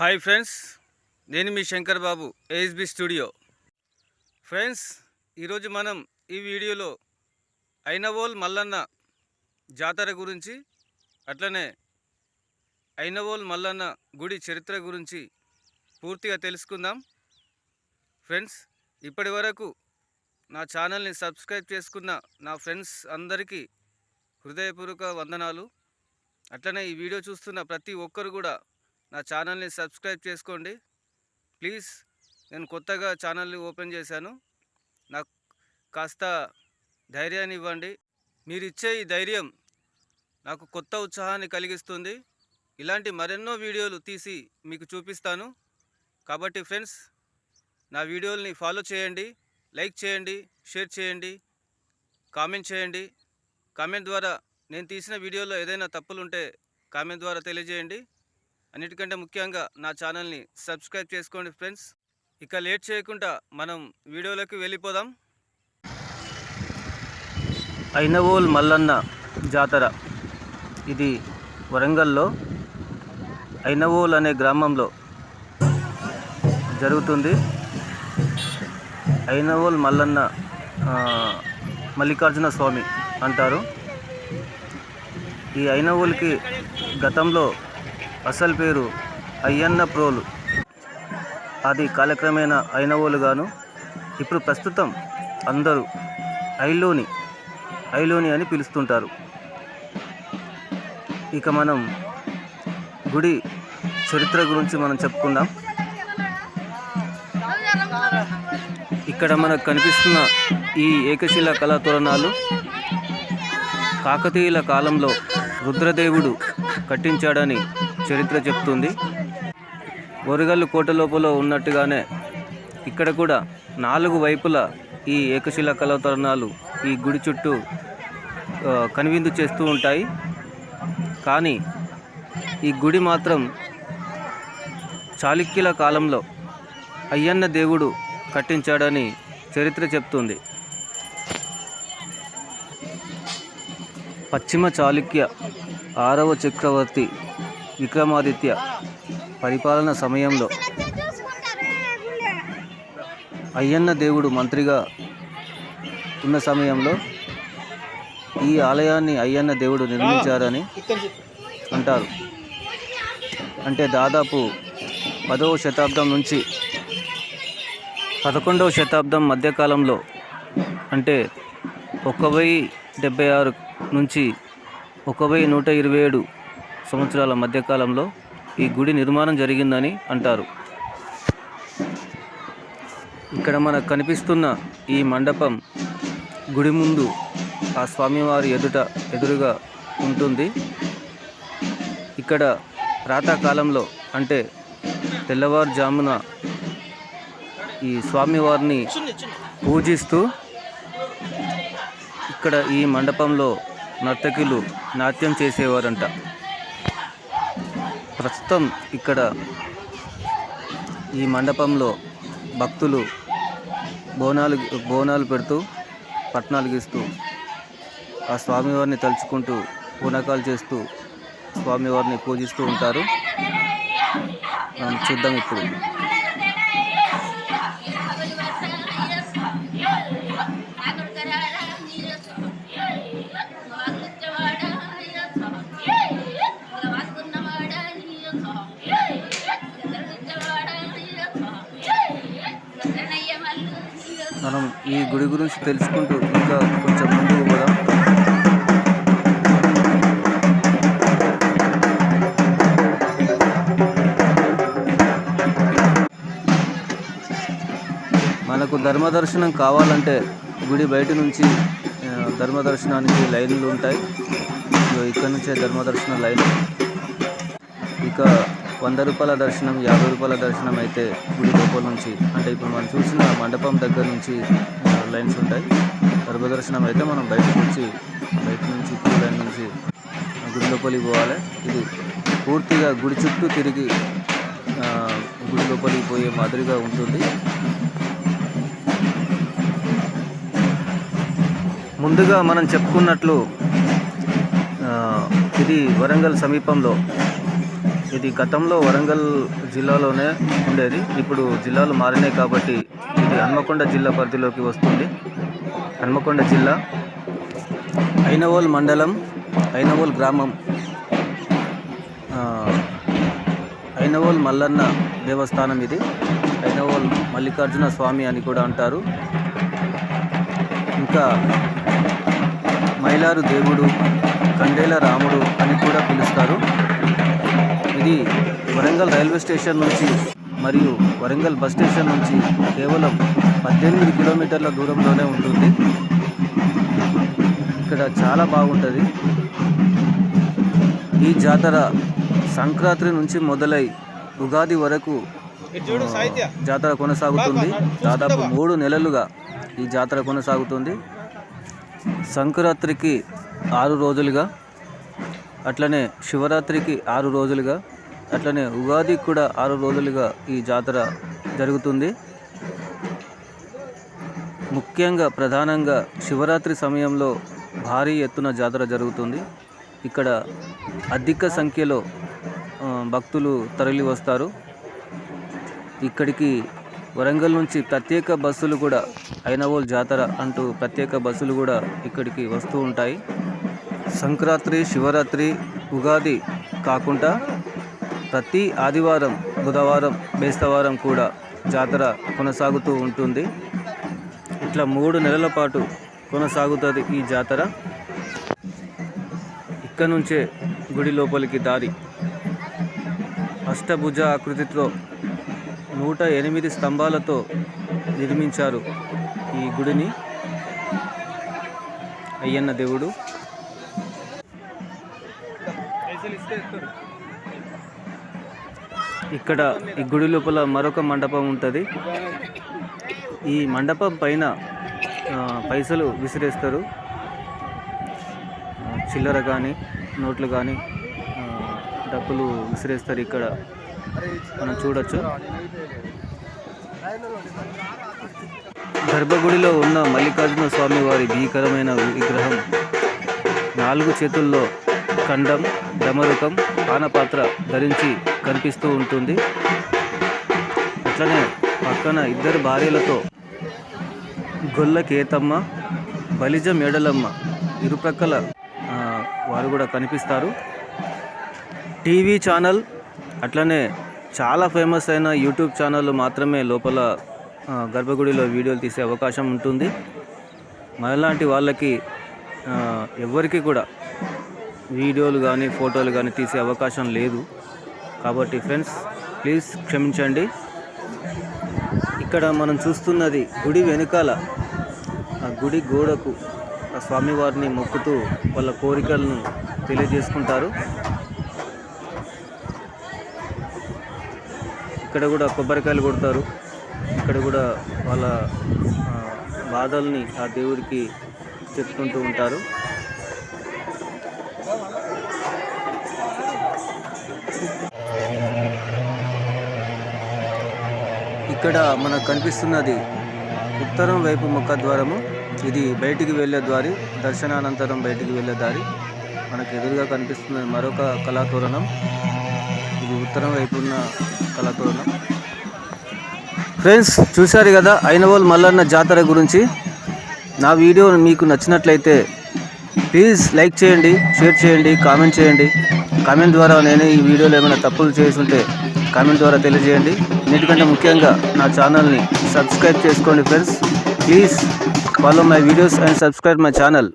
Hi friends నేను మీ Shankar Babu ASB studio friends ఈరోజు మనం ఈ వీడియోలో ఐనవోల్ మల్లన్న జాతర గురించి అట్లనే ఐనవోల్ మల్లన్న గుడి చరిత్ర గురించి పూర్తిగా తెలుసుకుందాం. ఫ్రెండ్స్ ఇప్పటి వరకు నా ఛానల్ని సబ్స్క్రైబ్ చేసుకున్న నా ఫ్రెండ్స్ అందరికీ హృదయపూర్వక వందనాలు. అట్లనే ఈ వీడియో చూస్తున్న ప్రతి ఒక్కరు కూడా నా ఛానల్ని సబ్స్క్రైబ్ చేసుకోండి. ప్లీజ్ నేను కొత్తగా ఛానల్ని ఓపెన్ చేశాను. నాకు కాస్త ధైర్యాన్ని ఇవ్వండి. మీరు ఇచ్చే ఈ ధైర్యం నాకు కొత్త ఉత్సాహాన్ని కలిగిస్తుంది. ఇలాంటి మరెన్నో వీడియోలు తీసి మీకు చూపిస్తాను. కాబట్టి ఫ్రెండ్స్ నా వీడియోల్ని ఫాలో చేయండి లైక్ చేయండి షేర్ చేయండి కామెంట్ చేయండి. కామెంట్ ద్వారా నేను తీసిన వీడియోలో ఏదైనా తప్పులు ఉంటే కామెంట్ ద్వారా తెలియజేయండి. అన్నిటికంటే ముఖ్యంగా నా ఛానల్ని సబ్స్క్రైబ్ చేసుకోండి ఫ్రెండ్స్. ఇక లేట్ చేయకుండా మనం వీడియోలోకి వెళ్ళిపోదాం. ఐనవోల్ మల్లన్న జాతర. ఇది వరంగల్లో ఐనవోల్ అనే గ్రామంలో జరుగుతుంది. ఐనవోల్ మల్లన్న మల్లికార్జున స్వామి అంటారు. ఈ ఐనవోల్కి గతంలో అసలు పేరు అయ్యన్న ప్రోలు. అది కాలక్రమేణా ఐనవోలుగాను ఇప్పుడు ప్రస్తుతం అందరూ ఐలోని ఐలోని అని పిలుస్తుంటారు. ఇక మనం గుడి చరిత్ర గురించి మనం చెప్పుకుందాం. ఇక్కడ మనకు కనిపిస్తున్న ఈ ఏకశిల కళా తోరణాలు కాకతీయుల కాలంలో రుద్రదేవుడు కట్టించాడని చరిత్ర చెప్తుంది. వరగల్లు కోట లోపల ఉన్నట్టుగానే ఇక్కడ కూడా నాలుగు వైపులా ఈ ఏకశిల కళాతరణాలు ఈ గుడి చుట్టూ కనువిందు చేస్తూ ఉంటాయి. కానీ ఈ గుడి మాత్రం చాళుక్యుల కాలంలో అయ్యన్న దేవుడు కట్టించాడని చరిత్ర చెప్తుంది. పశ్చిమ చాళుక్య ఆరవ చక్రవర్తి విక్రమాదిత్య పరిపాలన సమయంలో అయ్యన్న దేవుడు మంత్రిగా ఉన్న సమయంలో ఈ ఆలయాన్ని అయ్యన్న దేవుడు నిర్మించారని అంటారు. అంటే దాదాపు పదవ శతాబ్దం నుంచి పదకొండవ శతాబ్దం మధ్యకాలంలో అంటే ఒక వెయ్యి డెబ్బై ఆరు నుంచి ఒక వెయ్యి నూట ఇరవై ఏడు సంవత్సరాల మధ్యకాలంలో ఈ గుడి నిర్మాణం జరిగిందని అంటారు. ఇక్కడ మనకు కనిపిస్తున్న ఈ మండపం గుడి ముందు ఆ స్వామివారి ఎదుట ఎదురుగా ఉంటుంది. ఇక్కడ ప్రాతకాలంలో అంటే తెల్లవారుజామున ఈ స్వామివారిని పూజిస్తూ ఇక్కడ ఈ మండపంలో నర్తకిలు నాట్యం చేసేవారంట. ప్రస్తుతం ఇక్కడ ఈ మండపంలో భక్తులు బోనాలు బోనాలు పెడుతూ పట్నాలు గీస్తూ ఆ స్వామివారిని తలుచుకుంటూ పూనకాలు చేస్తూ స్వామివారిని పూజిస్తూ ఉంటారు. మనం చూద్దాం ఇప్పుడు. మనం ఈ గుడి గురించి తెలుసుకుంటూ ఇంకా కొంచెం ముందుకు పోదాం. మనకు ధర్మదర్శనం కావాలంటే గుడి బయట నుంచి ధర్మదర్శనానికి లైన్లు ఉంటాయి. ఇక్కడ నుంచే ధర్మదర్శన లైన్. ఇక వంద రూపాయల దర్శనం యాభై రూపాయల దర్శనం అయితే గుడి లోపల నుంచి అంటే ఇప్పుడు మనం చూసిన మండపం దగ్గర నుంచి లైన్స్ ఉంటాయి. గర్భదర్శనం అయితే మనం బయటకు వచ్చి బయట నుంచి క్యూ లైన్ నుంచి గుడి లోపలికి పోవాలి. ఇది పూర్తిగా గుడి చుట్టూ తిరిగి గుడి లోపలికి పోయే మాదిరిగా ఉంటుంది. ముందుగా మనం చెప్పుకున్నట్లు ఇది వరంగల్ సమీపంలో ఇది గతంలో వరంగల్ జిల్లాలోనే ఉండేది. ఇప్పుడు జిల్లాలు మారినాయి కాబట్టి ఇది హన్మకొండ జిల్లా పరిధిలోకి వస్తుంది. హన్మకొండ జిల్లా ఐనవోల్ మండలం ఐనవోల్ గ్రామం ఐనవోల్ మల్లన్న దేవస్థానం ఇది. ఐనవోల్ మల్లికార్జున స్వామి అని కూడా అంటారు. ఇంకా మైలారు దేవుడు కండేల రాముడు అని కూడా పిలుస్తారు. ఇది వరంగల్ రైల్వే స్టేషన్ నుంచి మరియు వరంగల్ బస్ స్టేషన్ నుంచి కేవలం పద్దెనిమిది కిలోమీటర్ల దూరంలోనే ఉంటుంది. ఇక్కడ చాలా బాగుంటుంది. ఈ జాతర సంక్రాంతి నుంచి మొదలై ఉగాది వరకు జాతర కొనసాగుతుంది. దాదాపు మూడు నెలలుగా ఈ జాతర కొనసాగుతుంది. సంక్రాంతికి ఆరు రోజులుగా అట్లనే శివరాత్రికి ఆరు రోజులుగా అట్లనే ఉగాదికి కూడా ఆరు రోజులుగా ఈ జాతర జరుగుతుంది. ముఖ్యంగా ప్రధానంగా శివరాత్రి సమయంలో భారీ ఎత్తున జాతర జరుగుతుంది. ఇక్కడ అధిక సంఖ్యలో భక్తులు తరలి వస్తారు. ఇక్కడికి వరంగల్ నుంచి ప్రత్యేక బస్సులు కూడా ఐనవోల్ జాతర అంటూ ప్రత్యేక బస్సులు కూడా ఇక్కడికి వస్తూ ఉంటాయి. సంక్రాంతి శివరాత్రి ఉగాది కాకుండా ప్రతి ఆదివారం బుధవారం బేస్తవారం కూడా జాతర కొనసాగుతూ ఉంటుంది. ఇట్లా మూడు నెలల పాటు కొనసాగుతుంది ఈ జాతర. ఇక్కడ నుంచే గుడి లోపలికి దారి. అష్టభుజ ఆకృతితో నూట ఎనిమిది స్తంభాలతో నిర్మించారు ఈ గుడిని. అయ్యన్న దేవుడు. ఇక్కడ ఈ గుడి లోపల మరొక మండపం ఉంటుంది. ఈ మండపం పైన ఆ, పైసలు విసిరేస్తారు. చిల్లర కానీ నోట్లు కానీ ఆ, డబ్బులు విసిరేస్తారు ఇక్కడ. మనం చూడొచ్చు. గర్భగుడిలో ఉన్న మల్లికార్జున స్వామి వారి భీకరమైన విగ్రహం నాలుగు చేతుల్లో ఖండం డమరుకం పానపాత్ర ధరించి కనిపిస్తూ ఉంటుంది. అట్లనే పక్కన ఇద్దరు భార్యలతో గొల్ల కేతమ్మ బలిజ మేడలమ్మ ఇరుప్రక్కల వారు కూడా కనిపిస్తారు. టీవీ ఛానల్ అట్లనే చాలా ఫేమస్ అయిన యూట్యూబ్ ఛానల్ మాత్రమే లోపల గర్భగుడిలో వీడియోలు తీసే అవకాశం ఉంటుంది. మనలాంటి వాళ్ళకి ఎవరికి కూడా వీడియోలు కానీ ఫోటోలు కానీ తీసే అవకాశం లేదు. కాబట్టి ఫ్రెండ్స్ ప్లీజ్ క్షమించండి. ఇక్కడ మనం చూస్తున్నది గుడి వెనుకాల ఆ గుడి గోడకు ఆ స్వామివారిని మొక్కుతూ వాళ్ళ కోరికలను తెలియజేసుకుంటారు. ఇక్కడ కూడా కొబ్బరికాయలు కొడతారు. ఇక్కడ కూడా వాళ్ళ బాధల్ని ఆ దేవుడికి చెప్పుకుంటూ ఉంటారు. ఇక్కడ మనకు కనిపిస్తున్నది ఉత్తరం వైపు ముఖద్వారము ఇది బయటికి వెళ్ళే దారి దర్శనానంతరం బయటికి వెళ్ళే దారి. మనకు ఎదురుగా కనిపిస్తున్నది మరొక కళాతోరణం. ఇది ఉత్తరం వైపు ఉన్న కళాతోరణం. ఫ్రెండ్స్ చూశారు కదా ఐనవోల్ మల్లన్న జాతర గురించి? నా వీడియో మీకు నచ్చినట్లయితే ప్లీజ్ లైక్ చేయండి షేర్ చేయండి కామెంట్ చేయండి. కామెంట్ ద్వారా నేను ఈ వీడియోలో ఏమైనా తప్పులు చేస్తుంటే కామెంట్ ద్వారా తెలియజేయండి. అన్నిటికంటే ముఖ్యంగా నా ఛానల్ని సబ్స్క్రైబ్ చేసుకోండి friends. Please follow my videos and subscribe my channel.